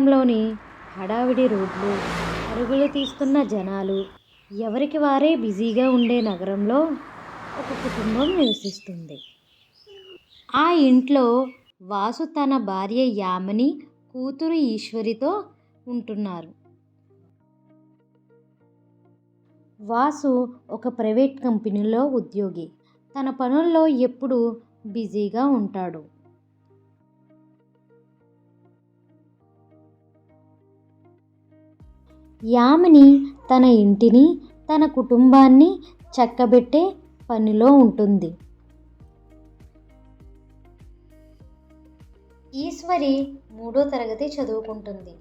నగరంలోని హడావిడి రోడ్లు పరుగులు తీస్తున్న జనాలు ఎవరికి వారే బిజీగా ఉండే నగరంలో ఒక కుటుంబం నివసిస్తుంది. ఆ ఇంట్లో వాసు తన భార్య యామని కూతురు ఈశ్వరితో ఉంటున్నారు. వాసు ఒక ప్రైవేట్ కంపెనీలో ఉద్యోగి. తన పనుల్లో ఎప్పుడూ బిజీగా ఉంటాడు. యామిని తన ఇంటిని తన కుటుంబాన్ని చక్కబెట్టే పనిలో ఉంటుంది. ఈశ్వరి మూడో తరగతి చదువుకుంటుంది.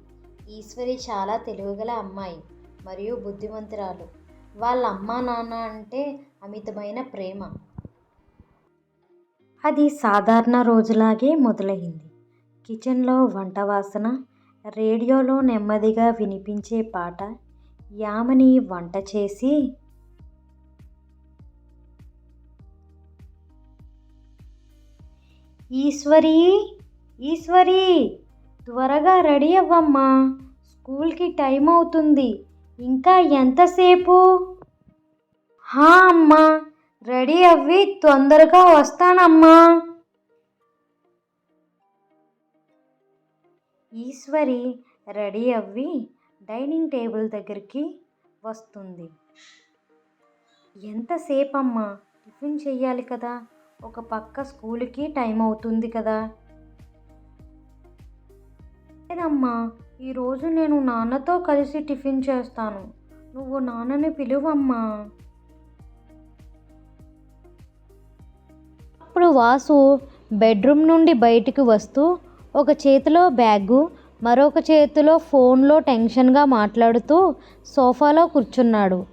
ఈశ్వరి చాలా తెలివిగల అమ్మాయి మరియు బుద్ధిమంతురాలు. వాళ్ళ అమ్మా నాన్న అంటే అమితమైన ప్రేమ. అది సాధారణ రోజులాగే మొదలైంది. కిచెన్లో వంట వాసన రేడియోలో నెమ్మదిగా వినిపించే పాట యామని వంట చేసి ఈశ్వరి ఈశ్వరి త్వరగా రెడీ అవ్వమ్మా. స్కూల్కి టైం అవుతుంది. ఇంకా ఎంతసేపు? హా అమ్మా రెడీ అవ్వి తొందరగా వస్తానమ్మా. ఈశ్వరి రెడీ అవ్వి డైనింగ్ టేబుల్ దగ్గరికి వస్తుంది. ఎంతసేపు అమ్మా టిఫిన్ చెయ్యాలి కదా ఒక పక్క స్కూల్కి టైం అవుతుంది కదా. లేదమ్మా ఈరోజు నేను నాన్నతో కలిసి టిఫిన్ చేస్తాను నువ్వు నాన్నని పిలువమ్మా. అప్పుడు వాసు బెడ్రూమ్ నుండి బయటికి వస్తూ ఒక చేతిలో బ్యాగు మరొక చేతిలో ఫోన్లో టెన్షన్గా మాట్లాడుతూ సోఫాలో కూర్చున్నాడు.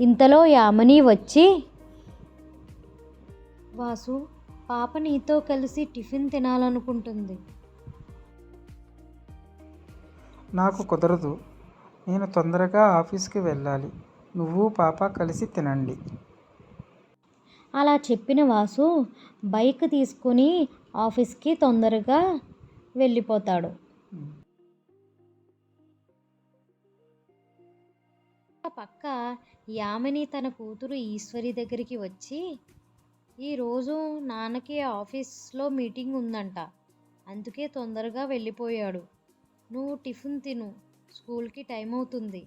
ఇంతలో యామిని వచ్చి వాసు పాప నీతో కలిసి టిఫిన్ తినాలనుకుంటుంది. నాకు కుదరదు. నేను తొందరగా ఆఫీస్కి వెళ్ళాలి. నువ్వు పాప కలిసి తినండి. అలా చెప్పిన వాసు బైక్ తీసుకుని ఆఫీస్కి తొందరగా వెళ్ళిపోతాడు. ఆ పక్క యామిని తన కూతురు ఈశ్వరి దగ్గరికి వచ్చి ఈరోజు నాన్నకి ఆఫీస్లో మీటింగ్ ఉందంట. అందుకే తొందరగా వెళ్ళిపోయాడు. నువ్వు టిఫిన్ తిను. స్కూల్కి టైం అవుతుంది.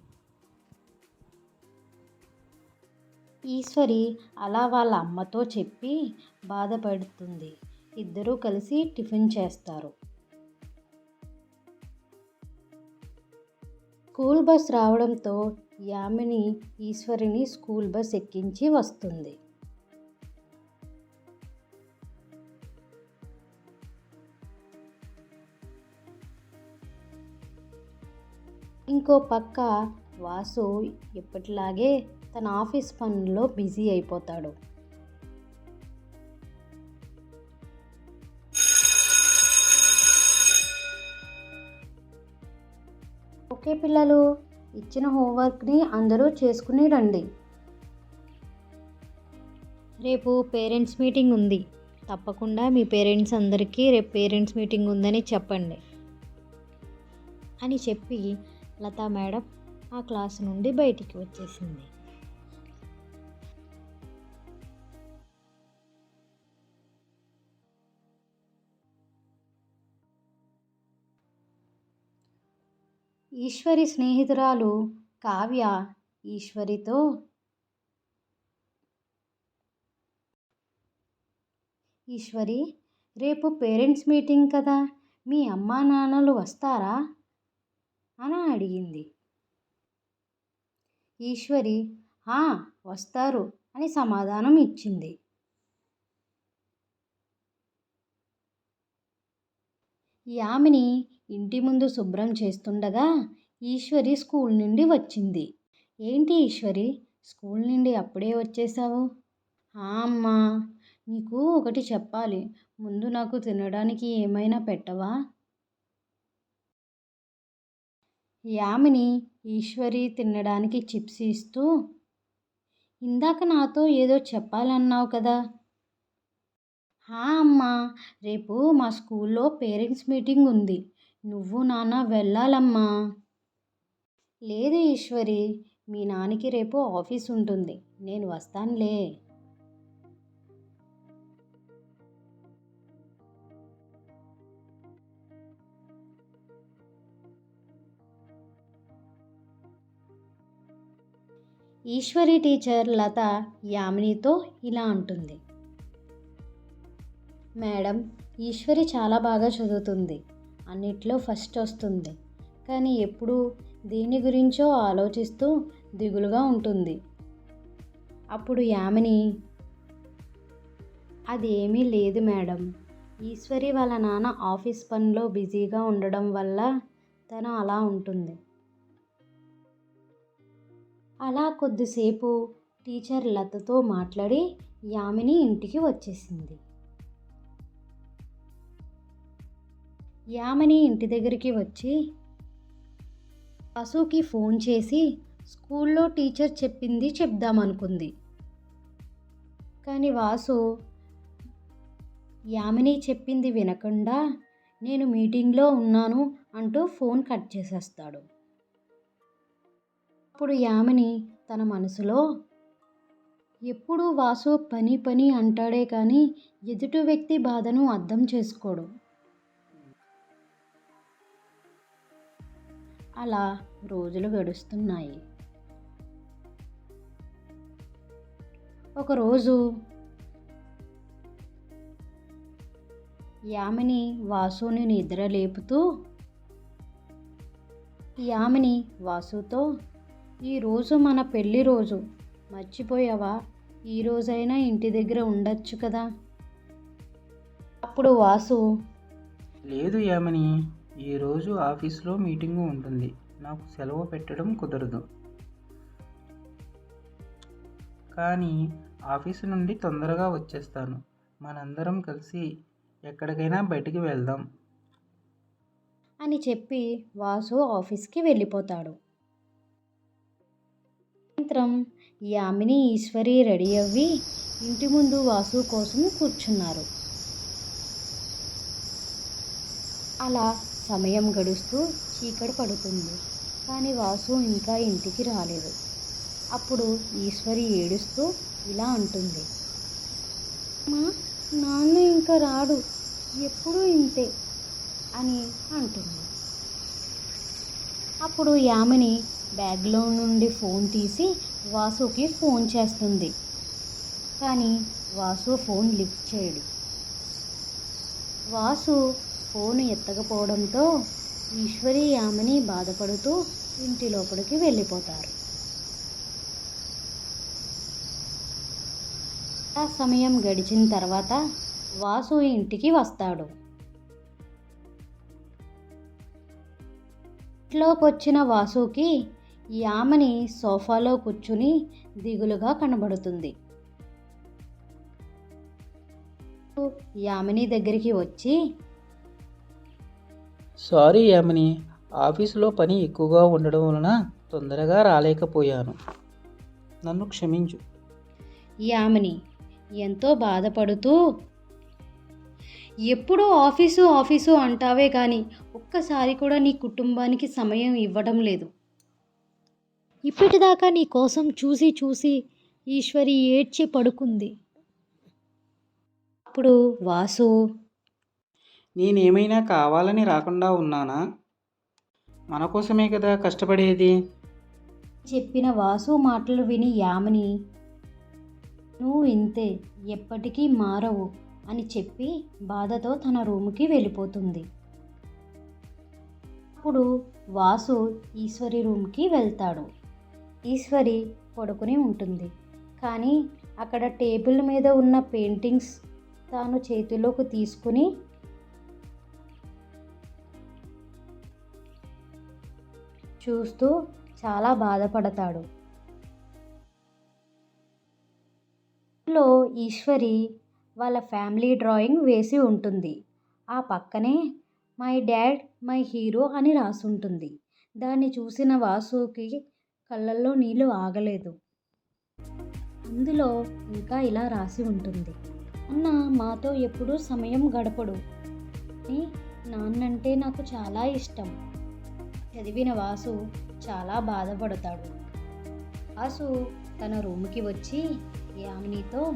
ఈశ్వరి అలా వాళ్ళ అమ్మతో చెప్పి బాధపడుతుంది. ఇద్దరూ కలిసి టిఫిన్ చేస్తారు. స్కూల్ బస్ రావడంతో యామిని ఈశ్వరిని స్కూల్ బస్ ఎక్కించి వస్తుంది. ఇంకో పక్క వాసు ఎప్పటిలాగే తన ఆఫీస్ పనుల్లో బిజీ అయిపోతాడు. ఓకే పిల్లలు ఇచ్చిన హోంవర్క్ని అందరూ చేసుకుని రండి. రేపు పేరెంట్స్ మీటింగ్ ఉంది. తప్పకుండా మీ పేరెంట్స్ అందరికీ రేపు పేరెంట్స్ మీటింగ్ ఉందని చెప్పండి. అని చెప్పి లతా మేడం ఆ క్లాస్ నుండి బయటికి వచ్చేసింది. ఈశ్వరి స్నేహితురాలు కావ్య ఈశ్వరితో ఈశ్వరి రేపు పేరెంట్స్ మీటింగ్ కదా మీ అమ్మా నాన్నలు వస్తారా? అని అడిగింది. ఈశ్వరి "ఆ, వస్తారు అని సమాధానం ఇచ్చింది. యామిని ఇంటి ముందు శుభ్రం చేస్తుండగా ఈశ్వరి స్కూల్ నుండి వచ్చింది. ఏంటి ఈశ్వరి? స్కూల్ నుండి అప్పుడే వచ్చేసావు అమ్మా నీకు ఒకటి చెప్పాలి. ముందు నాకు తినడానికి ఏమైనా పెట్టవా? యామిని ఈశ్వరి తినడానికి చిప్స్ ఇస్తూ ఇందాక నాతో ఏదో చెప్పాలన్నావు కదా. హా అమ్మా రేపు మా స్కూల్లో పేరెంట్స్ మీటింగ్ ఉంది. నువ్వు నాన్న వెళ్ళాలమ్మా. లేదు ఈశ్వరి మీ నాన్నకి రేపు ఆఫీస్ ఉంటుంది. నేను వస్తానులే. ఈశ్వరి టీచర్ లత యామినితో ఇలా అంటుంది. మేడం ఈశ్వరి చాలా బాగా చదువుతుంది. అన్నిట్లో ఫస్ట్ వస్తుంది. కానీ ఎప్పుడు దేని గురించో ఆలోచిస్తూ దిగులుగా ఉంటుంది. అప్పుడు యామిని అది ఏమీ లేదు మేడం. ఈశ్వరి వాళ్ళ నాన్న ఆఫీస్ పనిలో బిజీగా ఉండడం వల్ల తను అలా ఉంటుంది. అలా కొద్దిసేపు టీచర్ లతతో మాట్లాడి యామిని ఇంటికి వచ్చేసింది. యామిని ఇంటి దగ్గరికి వచ్చి వాసుకి ఫోన్ చేసి స్కూల్లో టీచర్ చెప్పింది చెప్దామనుకుంది. కానీ వాసు యామిని చెప్పింది వినకుండా నేను మీటింగ్లో ఉన్నాను అంటూ ఫోన్ కట్ చేసేస్తాడు. అప్పుడు యామిని తన మనసులో ఎప్పుడూ వాసు పని పని అంటాడే కానీ ఎదుటి వ్యక్తి బాధను అర్థం చేసుకోడు. అలా రోజులు గడుస్తున్నాయి. ఒకరోజు యామిని వాసుని నిద్ర లేపుతూ యామిని వాసుతో ఈరోజు మన పెళ్ళి రోజు. మర్చిపోయావా? ఈ రోజైనా ఇంటి దగ్గర ఉండొచ్చు కదా అప్పుడు వాసు లేదు యామిని. ఈరోజు ఆఫీస్లో మీటింగు ఉంటుంది. నాకు సెలవు పెట్టడం కుదరదు. కానీ ఆఫీసు నుండి తొందరగా వచ్చేస్తాను. మనందరం కలిసి ఎక్కడికైనా బయటికి వెళ్దాం. అని చెప్పి వాసు ఆఫీస్కి వెళ్ళిపోతాడు. సాయంత్రం యామిని ఈశ్వరి రెడీ అవ్వి ఇంటి ముందు వాసు కోసం కూర్చున్నారు. అలా సమయం గడుస్తూ చీకటి పడుతుంది. కానీ వాసు ఇంకా ఇంటికి రాలేదు. అప్పుడు ఈశ్వరి ఏడుస్తూ ఇలా అంటుంది. మా నాన్న ఇంకా రాడు. ఎప్పుడూ ఇంతే అని అంటుంది. అప్పుడు యామిని బ్యాగ్లో నుండి ఫోన్ తీసి వాసుకి ఫోన్ చేస్తుంది. కానీ వాసు ఫోన్ లిఫ్ట్ చేయడు. వాసు ఫోన్ ఎత్తకపోవడంతో ఈశ్వరి ఆమెని బాధపడుతూ ఇంటి లోపలికి వెళ్ళిపోతారు. ఆ సమయం గడిచిన తర్వాత వాసు ఇంటికి వస్తాడు. ఇంట్లోకి వచ్చిన వాసుకి యామని సోఫాలో కూర్చుని దిగులుగా కనబడుతుంది. యామిని దగ్గరికి వచ్చి సారీ యామిని. ఆఫీసులో పని ఎక్కువగా ఉండడం వలన తొందరగా రాలేకపోయాను. నన్ను క్షమించు. యామిని ఎంతో బాధపడుతూ ఎప్పుడూ ఆఫీసు ఆఫీసు అంటావే కానీ ఒక్కసారి కూడా నీ కుటుంబానికి సమయం ఇవ్వడం లేదు. ఇప్పటిదాకా నీ కోసం చూసి చూసి ఈశ్వరి ఏడ్చి పడుకుంది. అప్పుడు వాసు నేనేమైనా కావాలని రాకుండా ఉన్నానా? మన కోసమే కదా కష్టపడేది. చెప్పిన వాసు మాటలు విని యామిని నువ్వు ఇంతే ఎప్పటికీ మారవు అని చెప్పి బాధతో తన రూముకి వెళ్ళిపోతుంది. అప్పుడు వాసు ఈశ్వరి రూమ్కి వెళ్తాడు. ఈశ్వరి పడుకుని ఉంటుంది. కానీ అక్కడ టేబుల్ మీద ఉన్న పెయింటింగ్స్ తాను చేతిలోకి తీసుకుని చూస్తూ చాలా బాధపడతాడు. లో ఈశ్వరి వాళ్ళ ఫ్యామిలీ డ్రాయింగ్ వేసి ఉంటుంది. ఆ పక్కనే మై డాడ్ మై హీరో అని రాసుంటుంది. దాన్ని చూసిన వాసుకి కళ్ళల్లో నీళ్ళు ఆగలేదు. అందులో ఇంకా ఇలా రాసి ఉంటుంది. అన్న మాతో ఎప్పుడూ సమయం గడపడు. అని నాన్నంటే నాకు చాలా ఇష్టం. చదివిన వాసు చాలా బాధపడతాడు. వాసు తన రూమ్కి వచ్చి యామినితో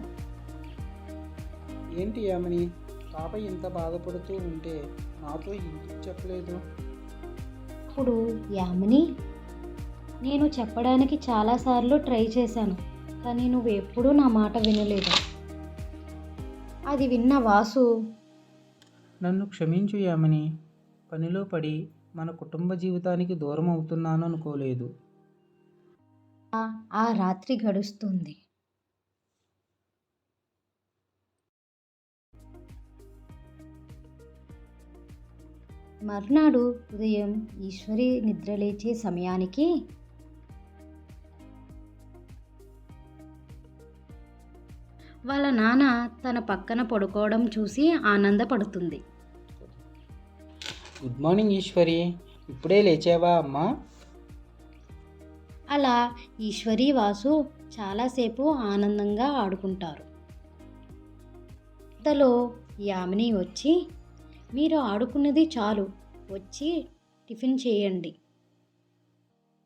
ఏంటి యామిని? పాప ఇంత బాధపడుతూ ఉంటే నాతో ఎందుకు చెప్పలేదు? అప్పుడు యామిని నేను చెప్పడానికి చాలాసార్లు ట్రై చేశాను కానీ నువ్వు ఎప్పుడూ నా మాట వినలేదు. అది విన్న వాసు నన్ను క్షమించు యామిని. పనిలో పడి మన కుటుంబ జీవితానికి దూరం అవుతున్నాను అనుకోలేదు. ఆ- రాత్రి గడుస్తుంది. మర్నాడు ఉదయం ఈశ్వరి నిద్రలేచే సమయానికి వాళ్ళ నాన్న తన పక్కన పడుకోవడం చూసి ఆనందపడుతుంది. గుడ్ మార్నింగ్ ఈశ్వరి ఇప్పుడే లేచావా అమ్మా? అలా ఈశ్వరి వాసు చాలాసేపు ఆనందంగా ఆడుకుంటారు. అంతలో యామిని వచ్చి మీరు ఆడుకున్నది చాలు వచ్చి టిఫిన్ చేయండి.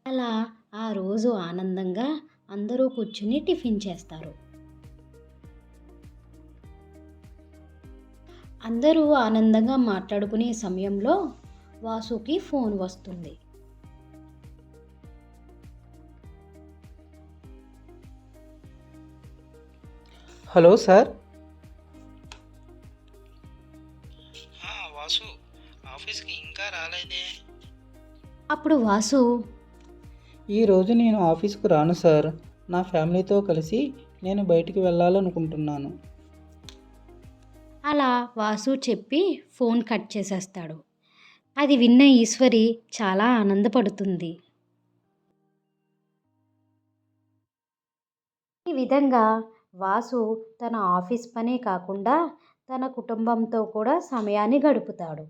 అలా ఆ రోజు ఆనందంగా అందరూ కూర్చుని టిఫిన్ చేస్తారు. అందరూ ఆనందంగా మాట్లాడుకునే సమయంలో వాసుకి ఫోన్ వస్తుంది. Hello sir. వాసు ఆఫీస్కి ఇంకా రాలేదే. అప్పుడు వాసు ఈరోజు నేను ఆఫీస్కు రాను సార్. నా ఫ్యామిలీతో కలిసి నేను బయటికి వెళ్ళాలనుకుంటున్నాను. అలా వాసు చెప్పి ఫోన్ కట్ చేసేస్తాడు. అది విన్న ఈశ్వరి చాలా ఆనందపడుతుంది. ఈ విధంగా వాసు తన ఆఫీస్ పనే కాకుండా తన కుటుంబంతో కూడా సమయాన్ని గడుపుతాడు.